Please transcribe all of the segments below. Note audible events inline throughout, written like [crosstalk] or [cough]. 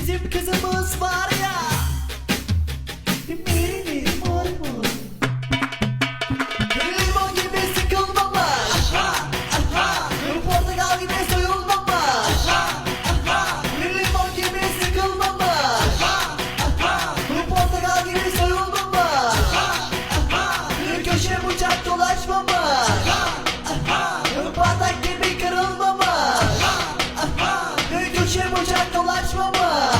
bizim kızımız var ya. Bıçak dolaşmamış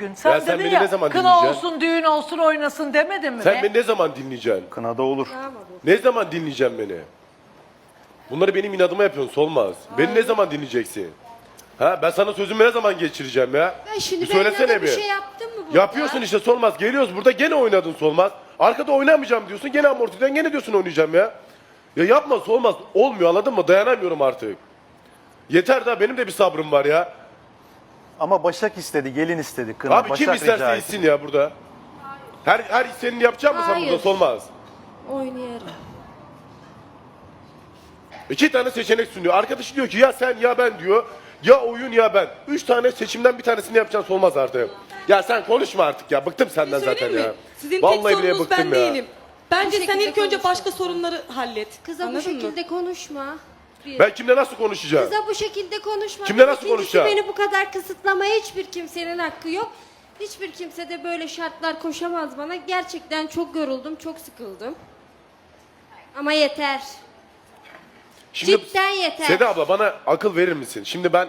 Bugün sen, Ya sen dedin beni ya ne zaman kına dinleyeceksin? olsun düğün olsun oynasın demedin mi? Sen be? beni ne zaman dinleyeceksin? Kınada olur. Ne zaman dinleyeceksin beni? Bunları benim inadıma yapıyorsun Solmaz. Beni ne zaman dinleyeceksin? Ha ben sana sözümü ne zaman geçireceğim ya? Ben şimdi bir söylesene bir şey yaptım mı burada? Yapıyorsun işte Solmaz. Geliyoruz burada gene oynadın Solmaz. Arkada oynamayacağım diyorsun. Gene amortiden gene diyorsun oynayacağım ya. Ya yapma Solmaz. Olmuyor anladın mı? Dayanamıyorum artık. Yeter daha benim de bir sabrım var ya. Ama Başak istedi, gelin istedi. Kına. Abi Başak kim rica isterse etti. gitsin ya burada. Her her senin yapacak mısın Hayır. burada Solmaz? Oynayarım. İki tane seçenek sunuyor. Arkadaşı diyor ki ya sen ya ben diyor. Ya oyun ya ben. Üç tane seçimden bir tanesini yapacaksın olmaz artık. Ya sen konuşma artık ya. Bıktım senden zaten Söyleyeyim ya. Sizin Vallahi tek bile bıktım ben ya. değilim. Bence Bu sen şekilde ilk önce konuşma. başka sorunları hallet. Kıza bu Anladın mı? şekilde konuşma. Bir. Ben kimle nasıl konuşacağım? Kıza bu şekilde konuşma. Kimle nasıl İkincisi, konuşacağım? Beni bu kadar kısıtlamaya hiçbir kimsenin hakkı yok. Hiçbir kimse de böyle şartlar koşamaz bana. Gerçekten çok yoruldum, çok sıkıldım. Ama yeter. Cidden yeter. Seda abla bana akıl verir misin? Şimdi ben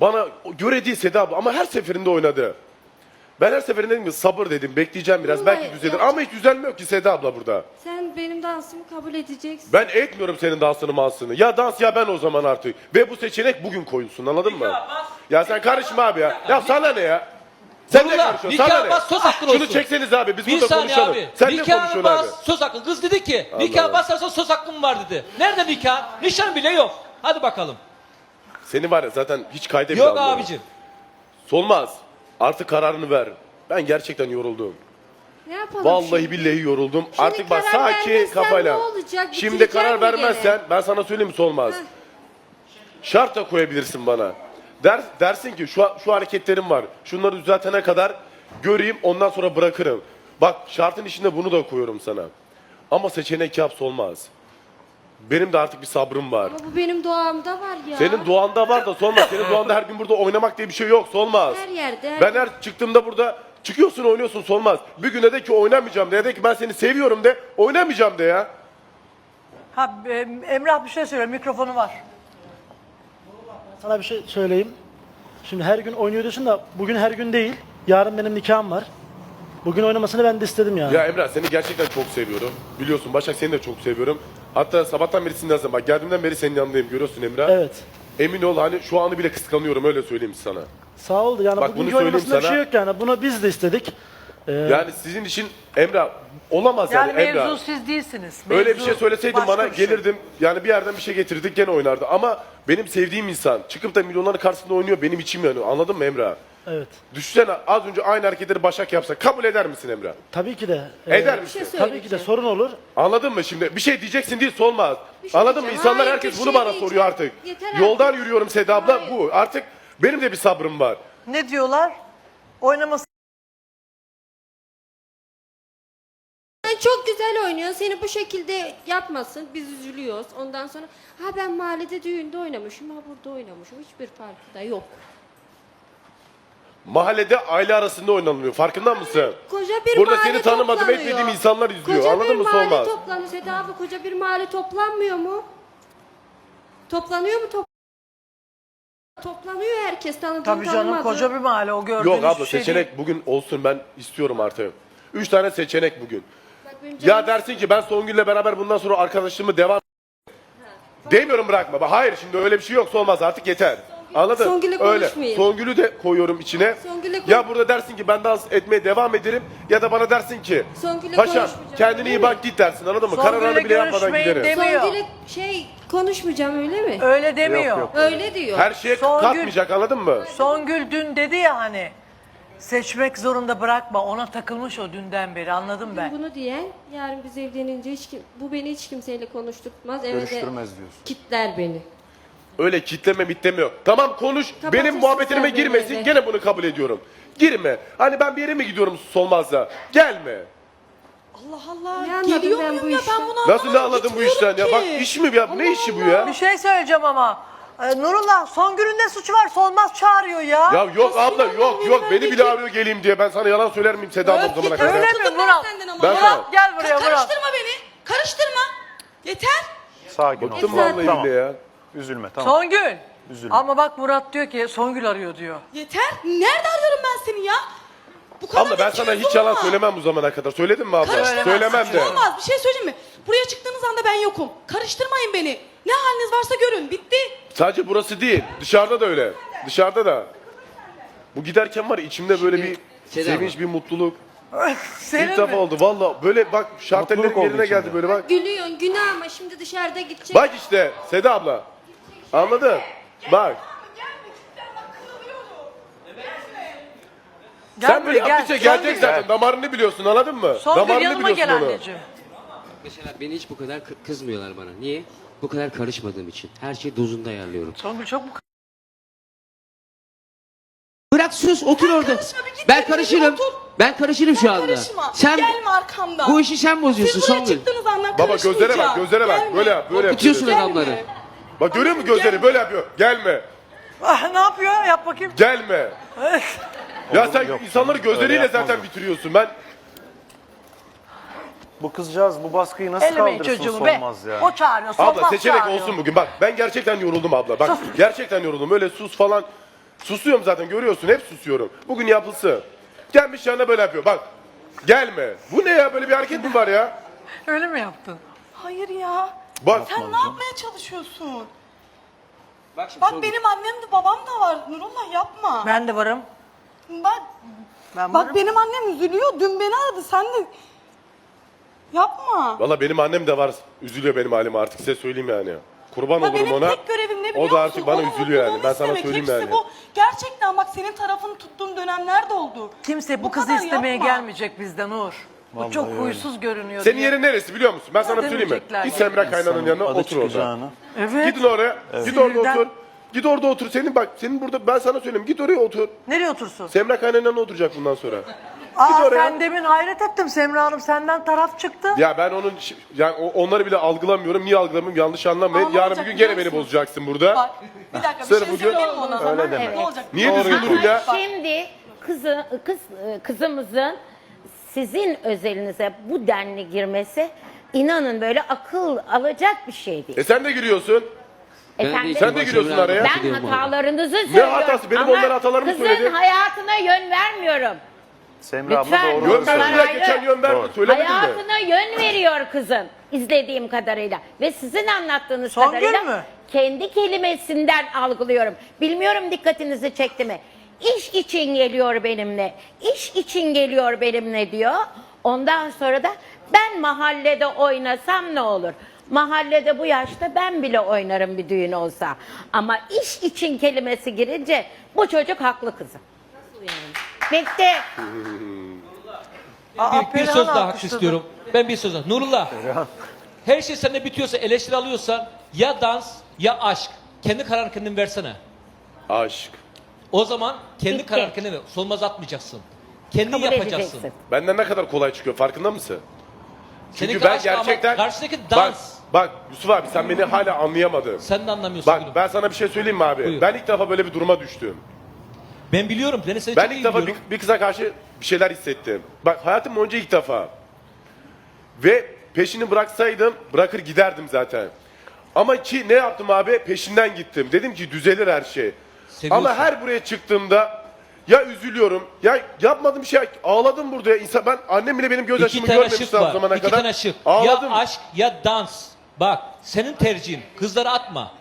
bana göre değil Seda abla ama her seferinde oynadı. Ben her seferinde dedim ki sabır dedim bekleyeceğim biraz Vallahi belki düzelir ya- ama hiç düzelmiyor ki Seda abla burada. Sen benim dansımı kabul edeceksin. Ben etmiyorum senin dansını mansını. Ya dans ya ben o zaman artık. Ve bu seçenek bugün koyulsun anladın mı? Ya sen karışma abi ya. Ya sana ne ya? Sen ne Nurullah, karışıyorsun? nikah Sana ne? bas, söz hakkın Şunu olsun. çekseniz abi biz Bir burada saniye konuşalım. abi. Sen ne Nikahını konuşuyorsun abi? bas, söz hakkın. Kız dedi ki nikah Allah. basarsan söz hakkım var dedi. Nerede nikah? Nişan bile yok. Hadi bakalım. Seni var ya zaten hiç kayda bile Yok almıyorum. abicim. Solmaz. Artık kararını ver. Ben gerçekten yoruldum. Ne yapalım Vallahi şimdi? billahi yoruldum. Şimdi Artık bak karar sakin vermezsen kafayla. ne olacak? Şimdi Bitirecek karar mi vermezsen ben sana söyleyeyim mi Solmaz? Heh. Şart da koyabilirsin bana. Der, dersin ki şu şu hareketlerim var. Şunları düzeltene kadar göreyim ondan sonra bırakırım. Bak şartın içinde bunu da koyuyorum sana. Ama seçenek yap Solmaz. Benim de artık bir sabrım var. Ama bu benim doğamda var ya. Senin doğanda var da Solmaz. Senin [laughs] doğanda her gün burada oynamak diye bir şey yok Solmaz. Her yerde, her Ben her çıktığımda burada çıkıyorsun oynuyorsun Solmaz. Bir güne de ki oynamayacağım de. De ki ben seni seviyorum de. Oynamayacağım de ya. Ha, e, Emrah bir şey söyle mikrofonu var. Sana bir şey söyleyeyim. Şimdi her gün oynuyor diyorsun da bugün her gün değil. Yarın benim nikahım var. Bugün oynamasını ben de istedim yani. Ya Emrah seni gerçekten çok seviyorum. Biliyorsun Başak seni de çok seviyorum. Hatta sabahtan beri sizinle bak geldiğimden beri senin yanındayım görüyorsun Emrah. Evet. Emin ol hani şu anı bile kıskanıyorum öyle söyleyeyim sana. Sağ oldu yani Bak bugünkü bunu söyleyeyim oynamasında bir sana. şey yok yani. Bunu biz de istedik. Ee, Yani sizin için Emrah olamaz yani, Yani Emrah. mevzu siz değilsiniz. Öyle bir Mevzu şey söyleseydin başka bana bir şey. gelirdim. Yani bir yerden bir şey getirdik gene oynardı. Ama benim sevdiğim insan çıkıp da milyonların karşısında oynuyor benim içim yanıyor. Anladın mı Emrah? Evet. Düşünsene az önce aynı hareketleri Başak yapsa kabul eder misin Emrah? Tabii ki de. e, Eder Bir misin? şey Tabii ki de sorun olur. Anladın mı şimdi? Bir şey diyeceksin değil solmaz. Bir şey Anladın mı? diyeceğim. İnsanlar Hayır, herkes bir bunu şey bana diyeceğim. soruyor artık. Yeter Yoldan artık. yürüyorum Seda abla Hayır. bu. Artık benim de bir sabrım var. Ne diyorlar? Oynaması Sen çok güzel oynuyorsun. Seni bu şekilde yapmasın. Biz üzülüyoruz. Ondan sonra ha ben mahallede düğünde oynamışım. Ha burada oynamışım. Hiçbir farkı da yok. Mahallede aile arasında oynanılıyor. Farkında mısın? Koca bir Burada mahalle seni tanımadığım, toplanıyor. etmediğim insanlar izliyor. Koca Anladın bir mı mahalle Solmaz? toplanıyor. Seda abla koca bir mahalle toplanmıyor mu? Toplanıyor mu? Top Toplanıyor herkes tanıdığı Tabii canım tanımadığı. koca bir mahalle o gördüğünüz Yok abla şey seçenek değil. bugün olsun ben istiyorum artık. Üç tane seçenek bugün. Bak benim Ya dersin ki ben Songül'le beraber bundan sonra arkadaşlığımı devam Demiyorum bırakma. Hayır şimdi öyle bir şey yok. Olmaz artık yeter. Anladın? Songül'le Öyle. konuşmayın. Songül'ü de koyuyorum içine. Songül'le konuş- Ya burada dersin ki ben dans etmeye devam ederim ya da bana dersin ki Songül'le Paşam konuşmayacağım, kendine değil iyi bak git dersin anladın mı? Songül'le Kararını bile yapmadan görüşmeyin giderim. demiyor. Songül'e şey konuşmayacağım öyle mi? Öyle demiyor. Yok, yok. Öyle diyor. Her şeye Songül- katmayacak anladın mı? Songül dün dedi ya hani seçmek zorunda bırakma ona takılmış o dünden beri anladım ben. Bunu diyen yarın biz evlenince hiç kim, bu beni hiç kimseyle konuşturtmaz. Eve de Görüştürmez diyorsun. kitler beni. Öyle kitleme mitleme yok. Tamam konuş. Kapatın benim muhabbetime sizler girmesin. beni. Gene bunu kabul ediyorum. Girme. Hani ben bir yere mi gidiyorum Solmaz'la? Gelme. Allah Allah. Ne anladım Geliyor ben muyum bu ya işten? ben bunu Nasıl ne anlamadım, anladın bu işten ya? gitmiyorum Bak ki. iş mi ya? Ne işi bu ya? Bir şey söyleyeceğim ama. Ee, Nurullah Songül'ün ne suçu var? Solmaz çağırıyor ya. Ya yok abla yok yok ben beni bir bile arıyor geleyim diye. Ben sana yalan söyler miyim Seda Öf, zamana git, kadar? Öyle mi Murat? ben senden ama. Ben Murat sana- gel buraya Murat. Karıştırma beni. Karıştırma. Yeter. Sakin ol. Bıktım vallahi Tamam. bile ya. Üzülme tamam. Songül. Üzülme. Ama bak Murat diyor ki Songül arıyor diyor. Yeter. Nerede arıyorum ben seni ya? Bu kadar Abla ben da sana hiç yalan söylemem bu zamana kadar. Söyledim mi abla? Karıştırma. Söylemem de. Olmaz. Bir şey söyleyeyim mi? Buraya çıktığınız anda ben yokum. Karıştırmayın beni. Ne haliniz varsa görün. Bitti. Sadece burası değil. Dışarıda da öyle. Dışarıda da. Bu giderken var ya içimde böyle bir Seda sevinç, bir mutluluk. Senin İlk defa mi? oldu valla. Böyle bak şartellerim Mutluluk oldu yerine geldi böyle bak. Gülüyorsun günah ama şimdi dışarıda gidecek. Bak işte Seda abla. Anladın? Bak. Gel Sen böyle yaptıkça gel. gelecek zaten. Damarını biliyorsun anladın mı? Songül Damarını yanıma gel biliyorsun onu. anneciğim. Mesela beni hiç bu kadar kı- kızmıyorlar bana. Niye? Bu kadar karışmadığım için. Her şeyi dozunda ayarlıyorum. Songül çok mu? Bırak sus otur orada. karışma, bir git Ben karışırım. otur. Ben karışırım şu anda. Karışma. Sen Gelme arkamdan. bu işi sen bozuyorsun Siz buraya Songül. çıktığınız Baba gözlere bak, karışmayacağım. gözlere bak. Gelme. Böyle yap, böyle yap. Korkutuyorsun Gelme. Bak görüyor musun gözleri? Böyle yapıyor. Gelme. Ah, ne yapıyor? Yap bakayım. Gelme. ya sen yok, insanları öyle gözleriyle zaten o. bitiriyorsun. Ben Bu kızcağız bu baskıyı nasıl Ellemeyin kaldırsın çocuğumu be. Solmaz ya. O çağırıyor. Solmaz abla seçenek çağırıyor. olsun bugün. Bak ben gerçekten yoruldum abla. Bak gerçekten yoruldum. Öyle sus falan. Susuyorum zaten görüyorsun. Hep susuyorum. Bugün yapılsın. Gelmiş yanına böyle yapıyor. Bak. Gelme. Bu ne ya? Böyle bir hareket mi var ya? Öyle mi yaptın? Hayır ya. Bak. Sen ne yapmaya çalışıyorsun? Bak şimdi Bak benim annem de babam da var. Nurullah yapma. Ben de varım. Bak, Ben bak varım. benim annem üzülüyor. Dün beni aradı. Sen de yapma. Valla benim annem de var. Üzülüyor benim halime artık size söyleyeyim yani. Kurban Ya olurum benim ona. tek görevim ne biliyor O da artık musun? bana Onun üzülüyor yani. mutluluğunu Ben sana istemek. söyleyeyim Hepsi yani. bu. Gerçekten bak senin tarafını tuttuğum dönemler de oldu. Kimse bu, Bu kızı kadar istemeye yapma. gelmeyecek bizden Uğur. Bu Vallahi çok öyle. huysuz görünüyor Senin diye. yerin neresi biliyor musun? Ben sana söyleyeyim mi? Demeyecekler Git yani. Semra Kaynan'ın yanına Adı otur orada. Evet. Gidin oraya. Git orada Sinirden- otur. Git orada otur. Senin bak senin burada ben sana söyleyeyim. Git oraya otur. Nereye otursun? Semra Kaynan'ın yanına oturacak bundan sonra. Aa oraya. sen demin hayret ettim Semra Hanım senden taraf çıktı. Ya ben onun şi- yani o- onları bile algılamıyorum. Niye algılamıyorum? Yanlış anlamayın. Ama ne Yarın bir gün gene beni bozacaksın burada. Bak bir dakika bir Sırf şey bugün- söyleyeyim mi ona? Öyle deme. Ne olacak? Niye Doğru düzgün durun ya? Şimdi kızı, kız, kızımızın sizin özelinize bu denli girmesi inanın böyle akıl alacak bir şey değil. E sen de giriyorsun. Ben de Efendim? Sen de giriyorsun araya. Ben orada. hatalarınızı söylüyorum. hatası? Benim ama onlara hatalarımı kızın söyledi. hayatına yön vermiyorum. Semra abla Lütfen. doğru Yön söylüyor. verdiler geçen yön verdi. Doğru. Söylemedin mi? Hayatına yön veriyor kızın izlediğim kadarıyla. Ve sizin anlattığınız Songül kadarıyla mü? kendi kelimesinden algılıyorum. Bilmiyorum dikkatinizi çekti mi? İş için geliyor benimle. İş için geliyor benimle diyor. Ondan sonra da ben mahallede oynasam ne olur? Mahallede bu yaşta ben bile oynarım bir düğün olsa. Ama iş için kelimesi girince bu çocuk haklı kızım. Bitti. Aa, Bir, bir söz daha hak istiyorum. Ben bir söz daha. Nurullah. Her şey sende bitiyorsa, eleştiri alıyorsan ya dans ya aşk. Kendi kararını kendin versene. Aşk. O zaman kendi Bitti. kararını kendin ver. Solmaz atmayacaksın. Kendi Kabul yapacaksın. edeceksin. Benden ne kadar kolay çıkıyor farkında mısın? Çünkü Seninki ben ama gerçekten... karşıdaki Bak, dans. bak Yusuf abi sen beni hala anlayamadın. Sen de anlamıyorsun. Bak gülüm. ben sana bir şey söyleyeyim mi abi? Buyur. Ben ilk defa böyle bir duruma düştüm. Ben biliyorum. Ben seni Ben çok ilk defa bir, biliyorum. bir kıza karşı bir şeyler hissettim. Bak hayatım boyunca ilk defa. Ve peşini bıraksaydım bırakır giderdim zaten. Ama ki ne yaptım abi? Peşinden gittim. Dedim ki düzelir her şey. Seviyorsun. Ama her buraya çıktığımda ya üzülüyorum ya yapmadığım şey ağladım burada ya. İnsan, ben annem bile benim İki gözyaşımı tane görmemişti şık o var. zamana İki kadar. tane şık. Ağladım. Ya aşk ya dans. Bak senin tercihin. Kızları atma.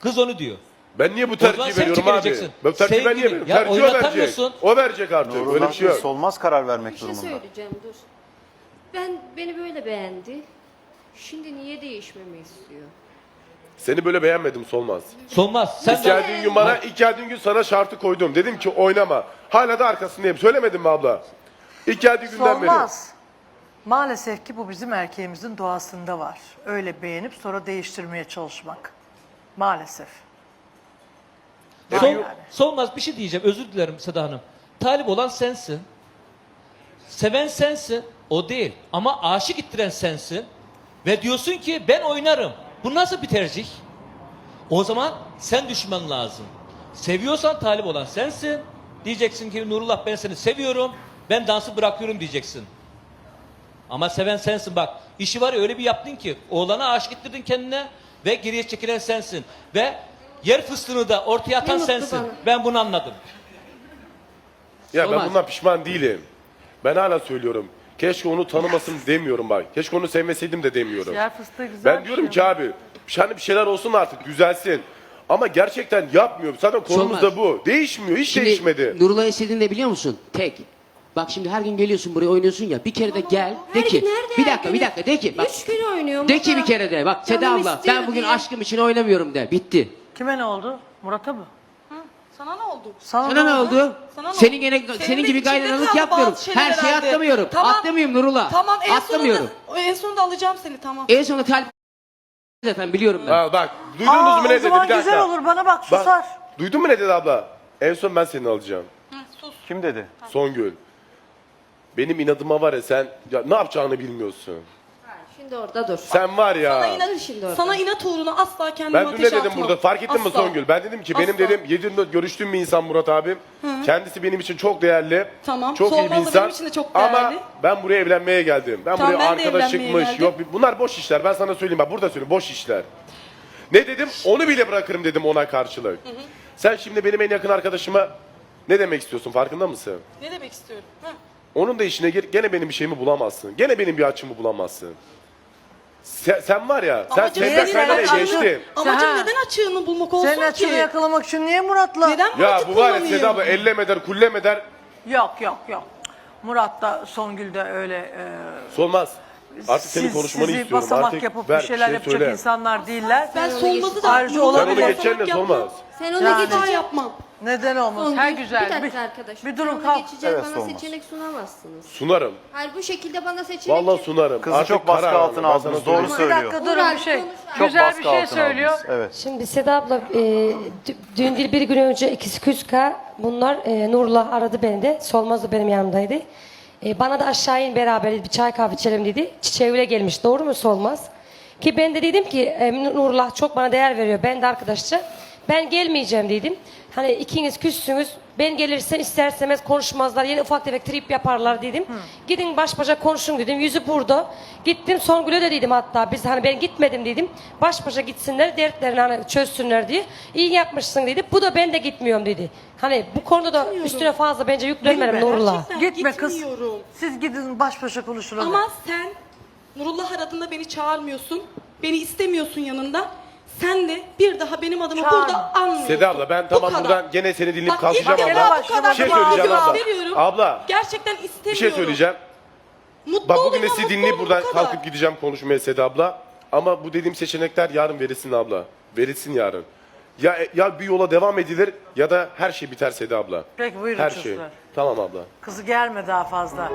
Kız onu diyor. Ben niye bu zaman tercihi sen veriyorum abi? Bu tercihi ben niye veriyorum? Ya Tercihi o verecek. oynatamıyorsun. O verecek artık. Öyle bir Nurullah şey yok. Solmaz karar vermek Bir şey durumunda. söyleyeceğim dur. Ben beni böyle beğendi. Şimdi niye değişmemi istiyor? Seni böyle beğenmedim Solmaz. Solmaz. Sen İlk de geldiğin gün bana, ilk geldiğin gün sana şartı koydum. Dedim ki oynama. Hala da arkasındayım. Söylemedim mi abla? İlk geldiği günden beri. Solmaz. Maalesef ki bu bizim erkeğimizin doğasında var. Öyle beğenip sonra değiştirmeye çalışmak. Maalesef. Sol, yani. Solmaz bir şey diyeceğim. Özür dilerim Seda Hanım. Talip olan sensin. Seven sensin. O değil. Ama aşık ittiren sensin. Ve diyorsun ki ben oynarım. Bu nasıl bir tercih? O zaman sen düşman lazım. Seviyorsan talip olan sensin. Diyeceksin ki Nurullah ben seni seviyorum. Ben dansı bırakıyorum diyeceksin. Ama seven sensin bak. İşi var ya öyle bir yaptın ki oğlana aşık ettirdin kendine ve geriye çekilen sensin. Ve yer fıstığını da ortaya atan sensin. bana. Ben bunu anladım. Ya ben Solmaz. bundan pişman değilim. Ben hala söylüyorum. Keşke onu tanımasın demiyorum bak. Keşke onu sevmeseydim de demiyorum. Yer fıstığı güzel Ben bir diyorum şey ki abi hani bir şeyler olsun artık düzelsin. Ama gerçekten yapmıyor. Zaten konumuz da bu. Değişmiyor. Hiç Şimdi değişmedi. Nurullah istediğini de biliyor musun? Tek. Bak şimdi her gün geliyorsun buraya oynuyorsun ya. Bir kere de gel. De Her ki. gün nerede Bir her dakika gün? bir dakika de ki. Bak, Üç gün oynuyorum. de ki bir kere de. Bak Seda abla istiyor ben bugün diye. aşkım için oynamıyorum de. Bitti. Kime ne oldu? Murat'a mı? Sana ne oldu? Sana, Sana ne oldu? Sana ne senin oldu? gene Senin senin de gibi içinde kaldı yapmıyorum. bazı şeyler Her şeyi herhalde. atlamıyorum. Tamam. Atlamıyorum Nurullah. Tamam en Atlamıyorum. sonunda, en sonunda alacağım seni tamam. En sonunda talip zaten biliyorum ben. Ha, bak duydunuz Aa, mu ne o dedi zaman bir dakika. güzel olur bana bak susar. Bak, duydun mu ne dedi abla? En son ben seni alacağım. Kim dedi? Songül. Benim inadıma var ya sen ya ne yapacağını bilmiyorsun. Şimdi orada dur. Sen var ya. Sana inat, şimdi orada. sana inat uğruna asla kendimi Ben dün ne ateşe dedim atmam. burada fark ettin mi Asla. Songül? Ben dedim ki benim Asla. dedim 7 yılda görüştüğüm bir insan Murat abim. Kendisi benim için çok değerli. Tamam, Çok iyi bir Solmaz da insan. benim için de çok Ama değerli. ben buraya evlenmeye geldim. Ben Tamam, buraya ben de geldim. Yok bunlar boş işler. Ben sana söyleyeyim bak burada söyleyeyim boş işler. Ne dedim? Onu bile bırakırım dedim ona karşılık. Sen şimdi benim en yakın arkadaşıma ne demek istiyorsun farkında mısın? Ne demek istiyorum? Ha? Onun da işine gir gene benim bir şeyimi bulamazsın. Gene benim bir açımı bulamazsın. Sen, sen var ya, sen Amacım Sevda senin Kaynar'a açığını- geçtin. Amacım Sen- neden açığını bulmak olsun Senin ki? yakalamak için niye Murat'la? Neden Ya Murat'ı bu var ya kullanayım? Seda abla ellemeder, kullemeder. Yok yok yok. Murat da Songül de öyle e, Solmaz. Artık senin siz- konuşmanı sizi istiyorum. basamak Artık yapıp ver, bir şeyler şey yapacak söyle. insanlar değiller. Ben solmazı da Ayrıca olabilir. Sen onu basamak yapmam. solmaz. Sen onu Yani- geç. Daha yapmam. Neden olmaz? Her güzel. Bir dakika arkadaşım. bir durun kalk. geçecek Evet, bana sormaz. seçenek sunamazsınız. Sunarım. Hayır bu şekilde bana seçenek Vallahi sunarım. Kızı Artık çok baskı karar altına aldınız, doğru söyleyeyim. Bir söylüyor. dakika durun bir şey. Konuş abi. Çok Güzel baskı bir şey altına söylüyor. aldınız. Evet. Şimdi Seda abla e, dün değil bir gün önce ikisi küska bunlar e, Nurullah aradı beni de Solmaz da benim yanımdaydı. E, bana da aşağı in beraber bir çay kahve içelim dedi. Çiçeğiyle gelmiş doğru mu Solmaz? Ki ben de dedim ki e, Nurullah çok bana değer veriyor ben de arkadaşça. Ben gelmeyeceğim dedim. Hani ikiniz küssünüz. Ben gelirsen isterseniz konuşmazlar. Yine ufak tefek trip yaparlar dedim. Gidin baş başa konuşun dedim. Yüzü burada. Gittim Songül'e de dedim hatta. Biz hani ben gitmedim dedim. Baş başa gitsinler dertlerini hani çözsünler diye. İyi yapmışsın dedi. Bu da ben de gitmiyorum dedi. Hani bu konuda da üstüne fazla bence yüklenmedim Nurullah. Gerçekten Gitme kız. gitmiyorum. Siz gidin baş başa konuşun. hadi. Ama sen Nurullah aradığında beni çağırmıyorsun. Beni istemiyorsun yanında. Sen de bir daha benim adımı Çağırma. burada anmıyorsun. Seda abla ben tamam buradan gene seni dinleyip Bak, kalkacağım ilk abla. defa bu kadar Bir şey söyleyeceğim abla. veriyorum. Abla. Gerçekten istemiyorum. Bir şey söyleyeceğim. Mutlu Bak bugün de sizi dinleyip buradan kalkıp gideceğim konuşmaya Seda abla. Ama bu dediğim seçenekler yarın verilsin abla. Verilsin yarın. Ya ya bir yola devam edilir ya da her şey biter Seda abla. Peki buyurun Her çocuklar. şey. Tamam abla. Kızı gelme daha fazla.